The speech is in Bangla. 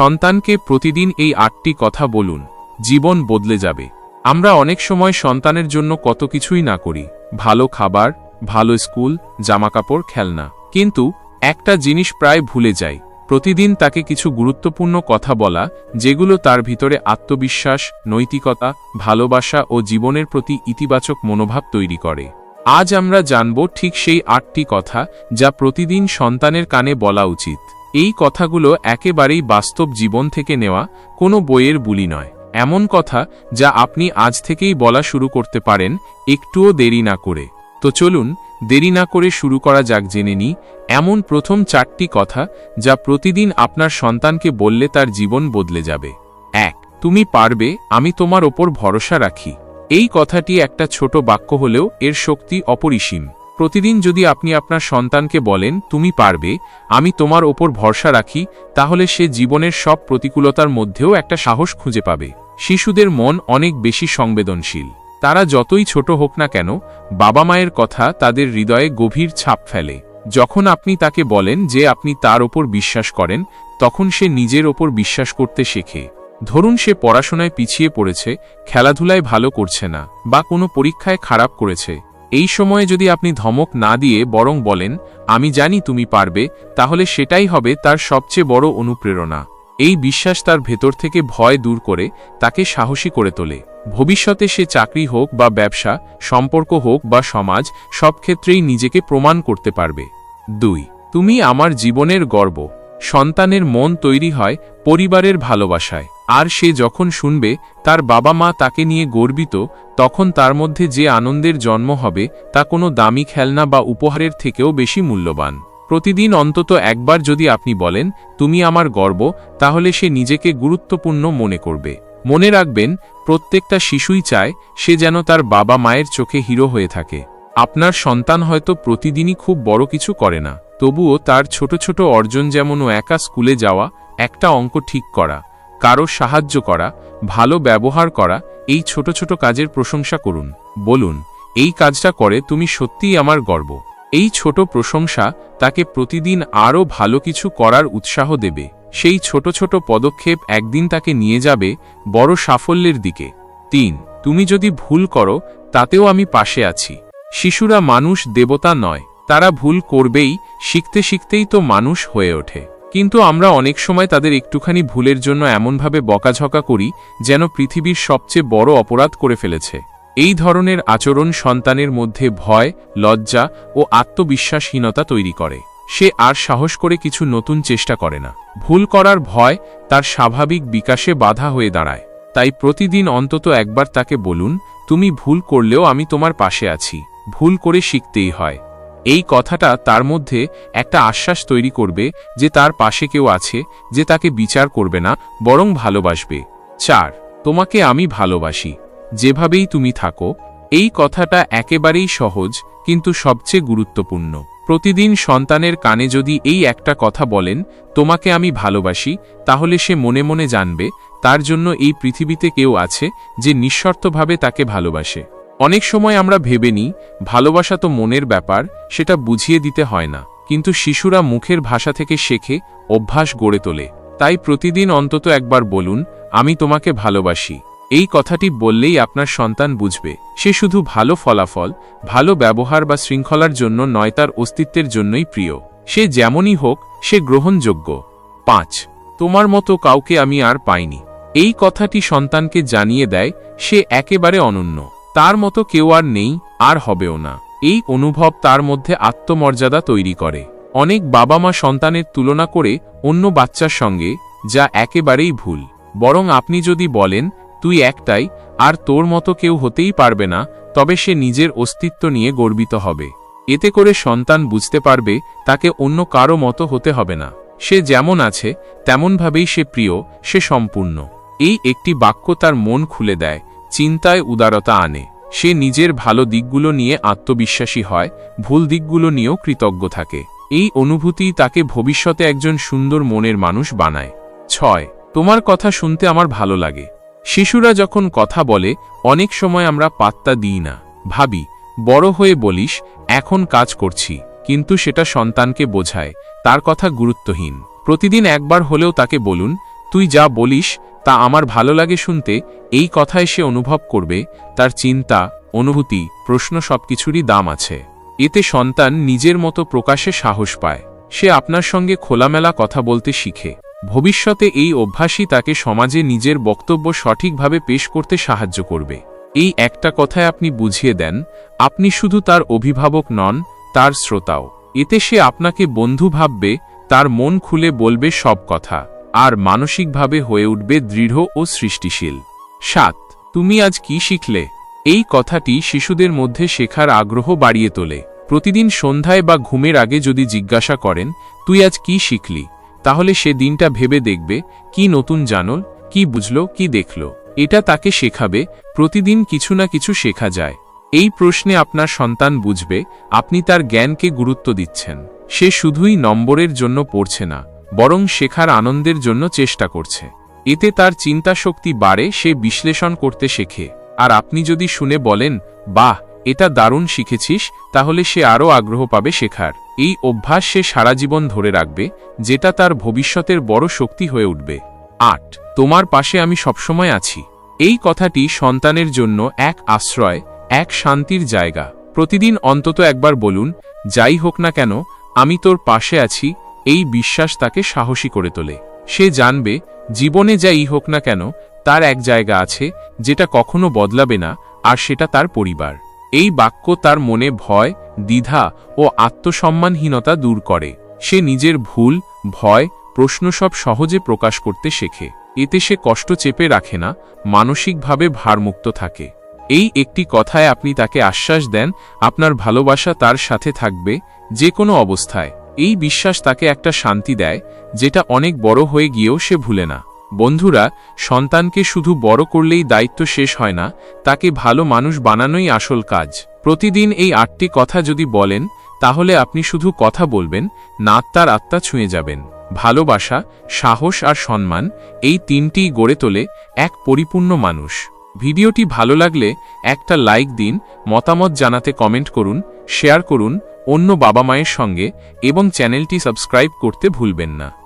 সন্তানকে প্রতিদিন এই আটটি কথা বলুন, জীবন বদলে যাবে। আমরা অনেক সময় সন্তানের জন্য কত কিছুই না করি, ভালো খাবার, ভালো স্কুল, জামাকাপড়, খেলনা। কিন্তু একটা জিনিস প্রায় ভুলে যাই, প্রতিদিন তাকে কিছু গুরুত্বপূর্ণ কথা বলা, যেগুলো তার ভিতরে আত্মবিশ্বাস, নৈতিকতা, ভালোবাসা ও জীবনের প্রতি ইতিবাচক মনোভাব তৈরি করে। আজ আমরা জানব ঠিক সেই আটটি কথা, যা প্রতিদিন সন্তানের কানে বলা উচিত। এই কথাগুলো একেবারেই বাস্তব জীবন থেকে নেওয়া কোনো বইয়ের বুলি নয়। এমন কথা যা আপনি আজ থেকেই বলা শুরু করতে পারেন, একটুও দেরি না করে। তো চলুন, দেরি না করে শুরু করা যাক জেনে নি এমন প্রথম চারটি কথা যা প্রতিদিন আপনার সন্তানকে বললে তার জীবন বদলে যাবে। এক, তুমি পারবে, আমি তোমার ওপর ভরসা রাখি। এই কথাটি একটা ছোট বাক্য হলেও এর শক্তি অপরিসীম। প্রতিদিন যদি আপনি আপনার সন্তানকে বলেন, তুমি পারবে, আমি তোমার ওপর ভরসা রাখি, তাহলে সে জীবনের সব প্রতিকূলতার মধ্যেও একটা সাহস খুঁজে পাবে। শিশুদের মন অনেক বেশি সংবেদনশীল। তারা যতই ছোট হোক না কেন, বাবা মায়ের কথা তাদের হৃদয়ে গভীর ছাপ ফেলে। যখন আপনি তাকে বলেন যে আপনি তার ওপর বিশ্বাস করেন, তখন সে নিজের ওপর বিশ্বাস করতে শেখে। ধরুন সে পড়াশোনায় পিছিয়ে পড়েছে, খেলাধুলায় ভালো করছে না, বা কোনো পরীক্ষায় খারাপ করেছে। এই সময়ে যদি আপনি ধমক না দিয়ে বরং বলেন, আমি জানি তুমি পারবে, তাহলে সেটাই হবে তার সবচেয়ে বড় অনুপ্রেরণা। এই বিশ্বাস তার ভেতর থেকে ভয় দূর করে, তাকে সাহসী করে তোলে। ভবিষ্যতে সে চাকরি হোক বা ব্যবসা, সম্পর্ক হোক বা সমাজ, সব ক্ষেত্রেই নিজেকে প্রমাণ করতে পারবে। দুই, তুমি আমার জীবনের গর্ব। সন্তানের মন তৈরি হয় পরিবারের ভালোবাসায়। আর সে যখন শুনবে, তার বাবা মা তাকে নিয়ে গর্বিত, তখন তার মধ্যে যে আনন্দের জন্ম হবে, তা কোনো দামি খেলনা বা উপহারের থেকেও বেশি মূল্যবান। প্রতিদিন অন্তত একবার যদি আপনি বলেন, তুমি আমার গর্ব, তাহলে সে নিজেকে গুরুত্বপূর্ণ মনে করবে। মনে রাখবেন, প্রত্যেকটা শিশুই চায়, সে যেন তার বাবা মায়ের চোখে হিরো হয়ে থাকে। আপনার সন্তান হয়তো প্রতিদিনই খুব বড় কিছু করে না, তবুও তার ছোট ছোট অর্জন যেমন ও একা স্কুলে যাওয়া, একটা অঙ্ক ঠিক করা। কারও সাহায্য করা, ভালো ব্যবহার করা, এই ছোট ছোট কাজের প্রশংসা করুন। বলুন, এই কাজটা করে তুমি সত্যিই আমার গর্ব। এই ছোট প্রশংসা তাকে প্রতিদিন আরও ভালো কিছু করার উৎসাহ দেবে। সেই ছোট ছোট পদক্ষেপ একদিন তাকে নিয়ে যাবে বড় সাফল্যের দিকে। তিন, তুমি যদি ভুল করো, তাতেও আমি পাশে আছি। শিশুরা মানুষ দেবতা নয়, তারা ভুল করবেই, শিখতে শিখতেই তো মানুষ হয়ে ওঠে। কিন্তু আমরা অনেক সময় তাদের একটুখানি ভুলের জন্য এমনভাবে বকাঝকা করি, যেন পৃথিবীর সবচেয়ে বড় অপরাধ করে ফেলেছে। এই ধরনের আচরণ সন্তানের মধ্যে ভয়, লজ্জা ও আত্মবিশ্বাসহীনতা তৈরি করে। সে আর সাহস করে কিছু নতুন চেষ্টা করে না। ভুল করার ভয় তার স্বাভাবিক বিকাশে বাধা হয়ে দাঁড়ায়। তাই প্রতিদিন অন্তত একবার তাকে বলুন, তুমি ভুল করলেও আমি তোমার পাশে আছি। ভুল করে শিখতেই হয়। এই কথাটা তার মধ্যে একটা আশ্বাস তৈরি করবে যে তার পাশে কেউ আছে যে তাকে বিচার করবে না, বরং ভালোবাসবে। চার, তোমাকে আমি ভালোবাসি। যেভাবেই তুমি থাকো, এই কথাটা একেবারেই সহজ, কিন্তু সবচেয়ে গুরুত্বপূর্ণ। প্রতিদিন সন্তানের কানে যদি এই একটা কথা বলেন, তোমাকে আমি ভালোবাসি তাহলে সে মনে মনে জানবে, তার জন্য এই পৃথিবীতে কেউ আছে যে নিঃশর্তভাবে তাকে ভালোবাসে। অনেক সময় আমরা ভেবে নিই, ভালোবাসা তো মনের ব্যাপার, সেটা বুঝিয়ে দিতে হয় না। কিন্তু শিশুরা মুখের ভাষা থেকে শেখে, অভ্যাস গড়ে তোলে। তাই প্রতিদিন অন্তত একবার বলুন, আমি তোমাকে ভালোবাসি। এই কথাটি বললেই আপনার সন্তান বুঝবে। সে শুধু ভালো ফলাফল, ভালো ব্যবহার বা শৃঙ্খলার জন্য নয়, তার অস্তিত্বের জন্যই প্রিয়। সে যেমনই হোক, সে গ্রহণযোগ্য। পাঁচ, তোমার মতো কাউকে আমি আর পাইনি। এই কথাটি সন্তানকে জানিয়ে দেয়, সে একেবারে অনন্য। তার মতো কেউ আর নেই, আর হবেও না। এই অনুভব তার মধ্যে আত্মমর্যাদা তৈরি করে। অনেক বাবা মা সন্তানের তুলনা করে অন্য বাচ্চার সঙ্গে যা একেবারেই ভুল। বরং আপনি যদি বলেন, তুই একটাই, আর তোর মতো কেউ হতেই পারবে না, তবে সে নিজের অস্তিত্ব নিয়ে গর্বিত হবে। এতে করে সন্তান বুঝতে পারবে, তাকে অন্য কারও মতো হতে হবে না। সে যেমন আছে, তেমনভাবেই সে প্রিয়, সে সম্পূর্ণ। এই একটি বাক্য তার মন খুলে দেয় চিন্তায় উদারতা আনে। সে নিজের ভালো দিকগুলো নিয়ে আত্মবিশ্বাসী হয়, ভুল দিকগুলো নিয়েও কৃতজ্ঞ থাকে। এই অনুভূতি তাকে ভবিষ্যতে একজন সুন্দর মনের মানুষ বানায়। ছয়, তোমার কথা শুনতে আমার ভালো লাগে। শিশুরা যখন কথা বলে, অনেক সময় আমরা পাত্তা দিই না। ভাবি, বড় হয়ে বলিস, এখন কাজ করছি, কিন্তু সেটা সন্তানকে বোঝায়, তার কথা গুরুত্বহীন। প্রতিদিন একবার হলেও তাকে বলুন তুই যা বলিস তা আমার ভালো লাগে শুনতে, এই কথায় সে অনুভব করবে, তার চিন্তা, অনুভূতি, প্রশ্ন সবকিছুরই দাম আছে। এতে সন্তান নিজের মতো প্রকাশে সাহস পায়। সে আপনার সঙ্গে খোলামেলা কথা বলতে শিখে। ভবিষ্যতে এই অভ্যাসই তাকে সমাজে নিজের বক্তব্য সঠিকভাবে পেশ করতে সাহায্য করবে। এই একটা কথায় আপনি বুঝিয়ে দেন, আপনি শুধু তার অভিভাবক নন, তার শ্রোতাও। এতে সে আপনাকে বন্ধু ভাববে, তার মন খুলে বলবে সব কথা। আর মানসিকভাবে হয়ে উঠবে দৃঢ় ও সৃষ্টিশীল। সাত, তুমি আজ কি শিখলে? এই কথাটি শিশুদের মধ্যে শেখার আগ্রহ বাড়িয়ে তোলে। প্রতিদিন সন্ধ্যায় বা ঘুমের আগে যদি জিজ্ঞাসা করেন, তুই আজ কি শিখলি? তাহলে সে দিনটা ভেবে দেখবে, কি নতুন জানল কি বুঝল? কি দেখল? এটা তাকে শেখাবে, প্রতিদিন কিছু না কিছু শেখা যায়। এই প্রশ্নে আপনার সন্তান বুঝবে, আপনি তার জ্ঞানকে গুরুত্ব দিচ্ছেন। সে শুধুই নম্বরের জন্য পড়ছে না। বরং শেখার আনন্দের জন্য চেষ্টা করছে। এতে তার চিন্তা শক্তি বাড়ে, সে বিশ্লেষণ করতে শেখে। আর আপনি যদি শুনে বলেন, বাহ, এটা দারুণ শিখেছিস, তাহলে সে আরও আগ্রহ পাবে শেখার। এই অভ্যাস সে সারা জীবন ধরে রাখবে, যেটা তার ভবিষ্যতের বড় শক্তি হয়ে উঠবে। আট, তোমার পাশে আমি সবসময় আছি। এই কথাটি সন্তানের জন্য এক আশ্রয়, এক শান্তির জায়গা। প্রতিদিন অন্তত একবার বলুন, যাই হোক না কেন, আমি তোর পাশে আছি এই বিশ্বাস তাকে সাহসী করে তোলে। সে জানবে, জীবনে যাই হোক না কেন, তার এক জায়গা আছে, যেটা কখনো বদলাবে না, আর সেটা তার পরিবার। এই বাক্য তার মনে ভয়, দ্বিধা ও আত্মসম্মানহীনতা দূর করে। সে নিজের ভুল, ভয়, প্রশ্ন সব সহজে প্রকাশ করতে শেখে। এতে সে কষ্ট চেপে রাখে না, মানসিকভাবে ভারমুক্ত থাকে। এই একটি কথায় আপনি তাকে আশ্বাস দেন, আপনার ভালোবাসা তার সাথে থাকবে যে কোনো অবস্থায়। এই বিশ্বাস তাকে একটা শান্তি দেয়, যেটা অনেক বড় হয়ে গিয়েও সে ভুলে না। বন্ধুরা, সন্তানকে শুধু বড় করলেই দায়িত্ব শেষ হয় না, তাকে ভালো মানুষ বানানোই আসল কাজ। প্রতিদিন এই আটটি কথা যদি বলেন, তাহলে আপনি শুধু কথা বলবেন না তার আত্মা ছুঁয়ে যাবেন। ভালোবাসা, সাহস আর সম্মান, এই তিনটিই গড়ে তোলে এক পরিপূর্ণ মানুষ। ভিডিওটি ভালো লাগলে একটা লাইক দিন, মতামত জানাতে কমেন্ট করুন, শেয়ার করুন অন্য বাবা মায়ের সঙ্গে এবং চ্যানেলটি সাবস্ক্রাইব করতে ভুলবেন না।